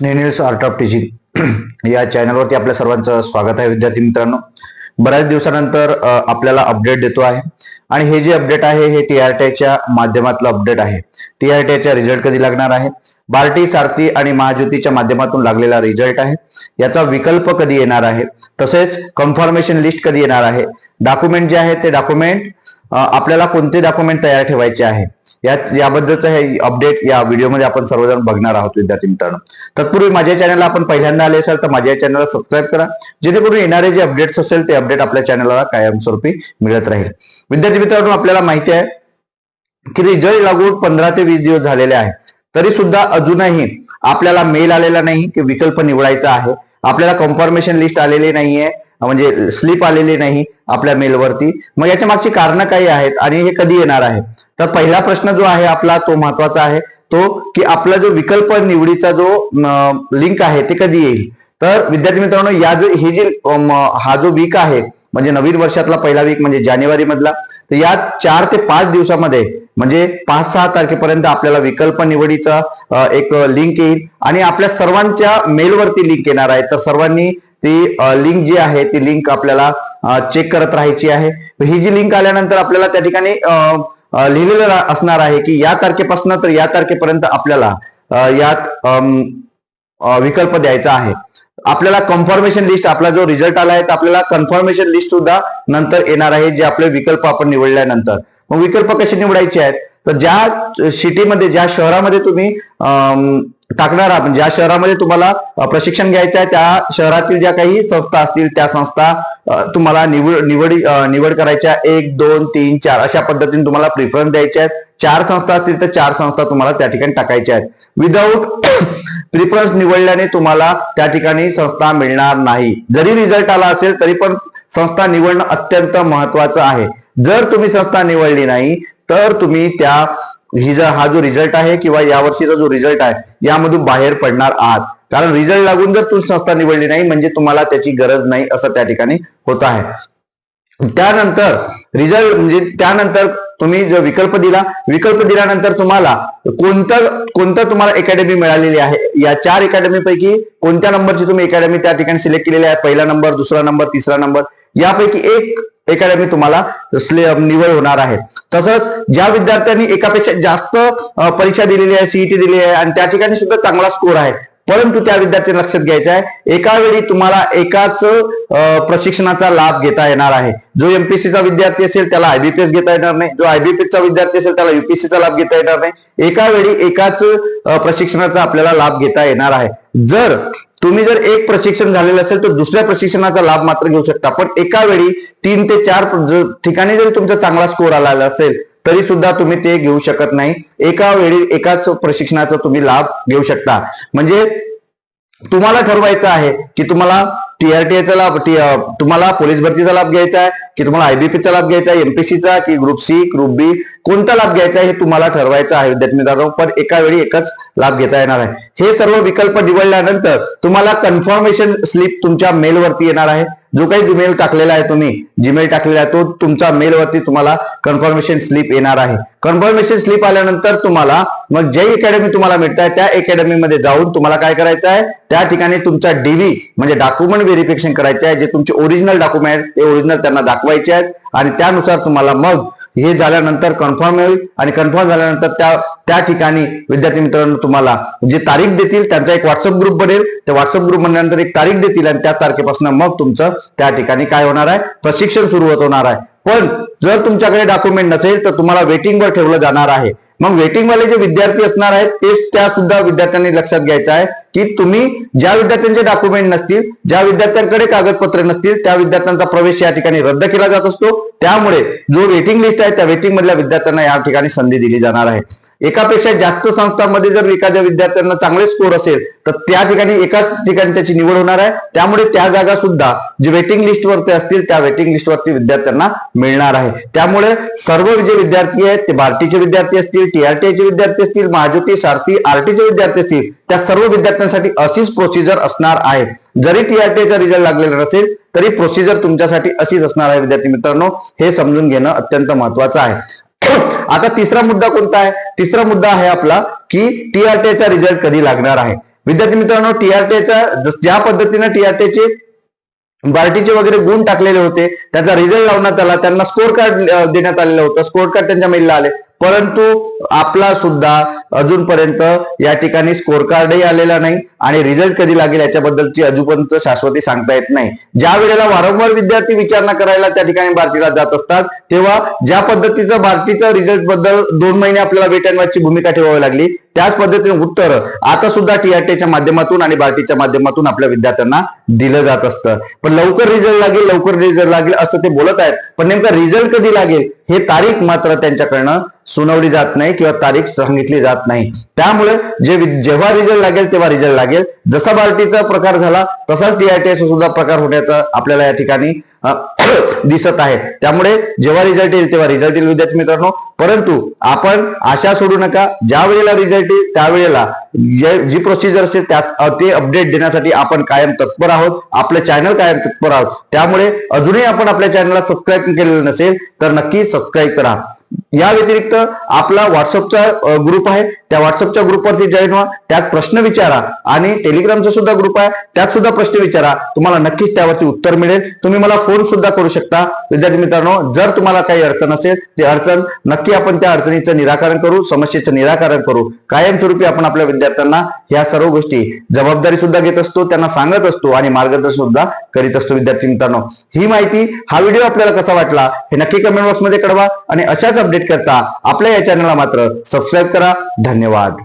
News art of teaching. या चॅनलवरती आपल्या सर्वांचं स्वागत आहे विद्यार्थी मित्रांनो. बऱ्याच दिवसानंतर आपल्याला अपडेट देतो आहे. आणि हे जे अपडेट आहे हे टी आर माध्यमातलं अपडेट आहे. टी आर रिझल्ट कधी लागणार आहे? बार्टी सारथी आणि महाज्योतीच्या माध्यमातून लागलेला रिझल्ट आहे. याचा विकल्प कधी येणार आहे? तसेच कन्फर्मेशन लिस्ट कधी येणार आहे? डॉक्युमेंट जे आहे ते डॉक्युमेंट आपल्याला कोणते डॉक्युमेंट तयार ठेवायचे आहे? या याबद्दलचं हे अपडेट या व्हिडिओमध्ये आपण सर्वजण बघणार आहोत विद्यार्थी मित्रांनो. तत्पूर्वी माझ्या चॅनलला आपण पहिल्यांदा आले असाल तर माझ्या चॅनलला सबस्क्राईब करा जेणेकरून येणारे जे अपडेट्स असेल ते अपडेट आपल्या चॅनलला कायमस्वरूपी मिळत राहील. विद्यार्थी मित्रांनो आपल्याला माहिती आहे की रिझल्ट लागून पंधरा ते वीस दिवस झालेले आहेत तरी सुद्धा अजूनही आपल्याला मेल आलेला नाही की विकल्प निवडायचा आहे. आपल्याला कन्फर्मेशन लिस्ट आलेली नाहीये म्हणजे स्लिप आलेली नाही आपल्या मेलवरती मग याच्या मागची कारणं काही आहेत आणि हे कधी येणार आहे? तर पहिला प्रश्न जो आहे आपला तो महत्त्वाचा आहे. तो की आपला जो विकल्प निवडीचा जो लिंक आहे ते कधी येईल? तर विद्यार्थी मित्रांनो या जो हे जे हा जो वीक आहे म्हणजे नवीन वर्षातला पहिला वीक म्हणजे जानेवारी मधला तर या चार ते पाच दिवसामध्ये म्हणजे पाच सहा तारखेपर्यंत आपल्याला विकल्प निवडीचा एक लिंक येईल. आणि आपल्या सर्वांच्या मेलवरती लिंक येणार आहे. तर सर्वांनी ती लिंक जी आहे ती लिंक आपल्याला चेक करत राहायची आहे. ही जी लिंक आल्यानंतर आपल्याला त्या ठिकाणी लिहिलेलं असणार आहे की या तारखेपासून तर या तारखेपर्यंत आपल्याला यात विकल्प द्यायचा आहे. आपल्याला कन्फर्मेशन लिस्ट आपला जो रिझल्ट आला आहे तर आपल्याला कन्फर्मेशन लिस्ट सुद्धा नंतर येणार आहे जे आपले विकल्प आपण निवडल्यानंतर. मग विकल्प कसे निवडायचे आहेत? तर ज्या सिटीमध्ये ज्या शहरामध्ये तुम्ही टाकणार आहात ज्या शहरामध्ये तुम्हाला प्रशिक्षण घ्यायचं आहे त्या शहरातील ज्या काही संस्था असतील त्या संस्था तुम्हाला निवड निवडी निवड करायच्या एक दोन तीन चार अशा पद्धतीने तुम्हाला प्रिफरन्स द्यायचे आहेत. चार संस्था असतील तर चार संस्था तुम्हाला त्या ठिकाणी टाकायच्या आहेत. विदाऊट प्रिफरन्स निवडल्याने तुम्हाला त्या ठिकाणी संस्था मिळणार नाही. जरी रिझल्ट आला असेल तरी पण संस्था निवडणं अत्यंत महत्वाचं आहे. जर तुम्ही संस्था निवडली नाही तर तुम्ही त्या ही जर हा जो रिझल्ट आहे किंवा यावर्षीचा जो रिझल्ट आहे यामधून बाहेर पडणार आहात. कारण रिझल्ट लागून जर तुम्ही संस्था निवडली नाही म्हणजे तुम्हाला त्याची गरज नाही असं त्या ठिकाणी होत आहे. त्यानंतर रिझल्ट म्हणजे त्यानंतर तुम्ही जो विकल्प दिला विकल्प दिल्यानंतर तुम्हाला कोणतं कोणतं तुम्हाला अकॅडमी मिळालेली आहे? या चार अकॅडमी पैकी कोणत्या नंबरची तुम्ही अकॅडमी त्या ठिकाणी सिलेक्ट केलेली आहे? पहिला नंबर दुसरा नंबर तिसरा नंबर यापैकी एक अकॅडमी तुम्हाला निवड होणार आहे. तसंच ज्या विद्यार्थ्यांनी एकापेक्षा जास्त परीक्षा दिलेली आहे सीईटी दिलेली आहे आणि त्या ठिकाणी सुद्धा चांगला स्कोर आहे परंतु त्या विद्यार्थी लक्षात घ्यायचं आहे एका वेळी तुम्हाला एकाच प्रशिक्षणाचा लाभ घेता येणार आहे. जो एमपीएससीचा विद्यार्थी असेल त्याला आयबीपीएस घेता येणार नाही. जो आयबीपीएसचा विद्यार्थी असेल त्याला युपीएससीचा लाभ घेता येणार नाही. एका वेळी एकाच प्रशिक्षणाचा आपल्याला लाभ घेता येणार आहे. जर तुम्ही जर एक प्रशिक्षण झालेलं असेल तर दुसऱ्या प्रशिक्षणाचा लाभ मात्र घेऊ शकता. पण एका वेळी तीन ते चार ठिकाणी जरी तुमचा चांगला स्कोर आलेला असेल तरी सुद्धा तुम्ही ते घेऊ शकत नाही. एका वेळी एकाच प्रशिक्षणाचा तुम्ही लाभ घेऊ शकता. म्हणजे तुम्हाला ठरवायचं आहे की तुम्हाला टीआरटीएचा लाभ टी- तुम्हाला पोलीस भरतीचा लाभ घ्यायचा आहे की तुम्हाला आयबीपीचा लाभ घ्यायचा आहे एमपीसीचा की ग्रुप सी ग्रुप बी कोणता लाभ घ्यायचा आहे हे तुम्हाला ठरवायचं आहे. विद्यार्थी मित्रांनो पण एका वेळी एकच लाभ घेता येणार आहे. हे सर्व विकल्प निवडल्यानंतर तुम्हाला कन्फर्मेशन स्लिप तुमच्या मेलवरती येणार आहे. जो काही जीमेल टाकलेला आहे तुम्ही जीमेल टाकलेला आहे तो तुमचा मेलवरती तुम्हाला कन्फर्मेशन स्लिप येणार आहे. कन्फर्मेशन स्लिप आल्यानंतर तुम्हाला मग जे अकॅडमी तुम्हाला मिळत आहे त्या अकॅडमीमध्ये जाऊन तुम्हाला काय करायचं आहे? त्या ठिकाणी तुमचा डीव्ही म्हणजे डॉक्युमेंट व्हेरिफिकेशन करायचे आहे जे तुमचे ओरिजिनल डॉक्युमेंट ते ओरिजिनल त्यांना दाखवायचे आहेत आणि त्यानुसार तुम्हाला मग हे झाल्यानंतर कन्फर्म होईल आणि कन्फर्म झाल्यानंतर त्या त्या ठिकाणी विद्यार्थी मित्रांनो तुम्हाला जे तारीख देतील त्यांचा एक व्हॉट्सअप ग्रुप बनेल. त्या व्हॉट्सअप ग्रुप म्हणल्यानंतर एक तारीख देतील आणि त्या तारखेपासून मग तुमचं त्या ठिकाणी काय होणार आहे? प्रशिक्षण सुरू होत होणार आहे. पण जर तुमच्याकडे डॉक्युमेंट नसेल तर तुम्हाला वेटिंगवर ठेवलं जाणार आहे. मग वेटिंग वाले जे विद्यार्थी असणार आहेत तेच त्या सुद्धा विद्यार्थ्यांनी लक्षात घ्यायचं आहे की तुम्ही ज्या विद्यार्थ्यांचे डॉक्युमेंट नसतील ज्या विद्यार्थ्यांकडे कागदपत्रे नसतील त्या विद्यार्थ्यांचा प्रवेश या ठिकाणी रद्द केला जात असतो. त्यामुळे जो वेटिंग लिस्ट आहे त्या वेटिंग मधल्या विद्यार्थ्यांना या ठिकाणी संधी दिली जाणार आहे. एकापेक्षा जास्त संस्थांमध्ये जर एखाद्या विद्यार्थ्यांना चांगले स्कोर असेल तर त्या ठिकाणी एकाच ठिकाणी त्याची निवड होणार आहे. त्यामुळे त्या जागा सुद्धा जे वेटिंग लिस्टवरती असतील त्या वेटिंग लिस्टवरती विद्यार्थ्यांना मिळणार आहे. त्यामुळे सर्व जे विद्यार्थी आहेत ते भारतीचे विद्यार्थी असतील टीआरटीचे विद्यार्थी असतील महाज्योती सारथी आरटीचे विद्यार्थी असतील त्या सर्व विद्यार्थ्यांसाठी अशीच प्रोसिजर असणार आहे. जरी टीआरटीचा रिझल्ट लागलेला नसेल तरी प्रोसिजर तुमच्यासाठी अशीच असणार आहे विद्यार्थी मित्रांनो. हे समजून घेणं अत्यंत महत्वाचं आहे. आता तिसरा मुद्दा कोणता आहे? तिसरा मुद्दा आहे आपला की टीआरटीचा रिझल्ट कधी लागणार आहे? विद्यार्थी मित्रांनो टीआरटीचा ज्या पद्धतीने टीआरटीचे बार्टीचे वगैरे गुण टाकलेले होते त्याचा रिझल्ट लावण्यात आला त्यांना स्कोर कार्ड देण्यात आलेलं होतं. स्कोर कार्ड त्यांच्या मेलला आले. परंतु आपला सुद्धा अजूनपर्यंत या ठिकाणी स्कोर कार्डही आलेला नाही आणि रिझल्ट कधी लागेल याच्याबद्दलची अजूनपर्यंत शाश्वती सांगता येत नाही. ज्या वेळेला वारंवार विद्यार्थी विचारणा करायला त्या ठिकाणी भारतीला जात असतात तेव्हा ज्या पद्धतीचं भारतीचं रिझल्टबद्दल दोन महिने आपल्याला वेट अँड वॉचची भूमिका ठेवावी लागली त्याच पद्धतीने उत्तर आता सुद्धा टीआरटीच्या माध्यमातून आणि बार्टीच्या माध्यमातून आपल्या विद्यार्थ्यांना दिलं जात असतं. पण लवकर रिझल्ट लागेल लवकर रिझल्ट लागेल असं ते बोलत आहेत. पण नेमका रिझल्ट कधी लागेल? हे तारीख मात्र त्यांच्याकडनं सुनावली जात नाही किंवा तारीख सांगितली जात नाही. त्यामुळे जे जेव्हा रिझल्ट लागेल तेव्हा रिझल्ट लागेल. जसा बार्टीचा प्रकार झाला तसाच डीआयटीएस सुद्धा प्रकार होण्याचा आपल्याला या ठिकाणी दिसत आहे. त्यामुळे जेव्हा रिझल्ट येईल तेव्हा रिझल्ट येईल विद्यार्थी मित्रांनो. परंतु आपण आशा सोडू नका. ज्या वेळेला रिझल्ट येईल त्यावेळेला जे- जी प्रोसिजर असेल त्याच ते अपडेट देण्यासाठी आपण कायम तत्पर आहोत. आपलं चॅनल कायम तत्पर आहोत. त्यामुळे अजूनही आपण आपल्या चॅनलला सबस्क्राईब केलेलं नसेल तर नक्की सबस्क्राईब करा. या व्यतिरिक्त आपला व्हॉट्सअपचा ग्रुप आहे. त्या व्हॉट्सअपच्या ग्रुपवरती जॉईन व्हा. त्यात प्रश्न विचारा आणि टेलिग्रामचा सुद्धा ग्रुप आहे. त्यात सुद्धा प्रश्न विचारा. तुम्हाला नक्कीच त्यावरती उत्तर मिळेल. तुम्ही मला फोन सुद्धा करू शकता. विद्यार्थी मित्रांनो जर तुम्हाला काही अडचण असेल ती अडचण नक्की आपण त्या अडचणीचं निराकरण करू समस्येचं निराकरण करू. कायमस्वरूपी आपण आपल्या विद्यार्थ्यांना ह्या सर्व गोष्टी जबाबदारी सुद्धा घेत असतो त्यांना सांगत असतो आणि मार्गदर्शन सुद्धा करीत असतो विद्यार्थी मित्रांनो. ही माहिती हा व्हिडिओ आपल्याला कसा वाटला हे नक्की कमेंट बॉक्समध्ये कळवा आणि अशाच अपडेट करता आपल्या या चॅनलला मात्र सबस्क्राईब करा. धन्यवाद.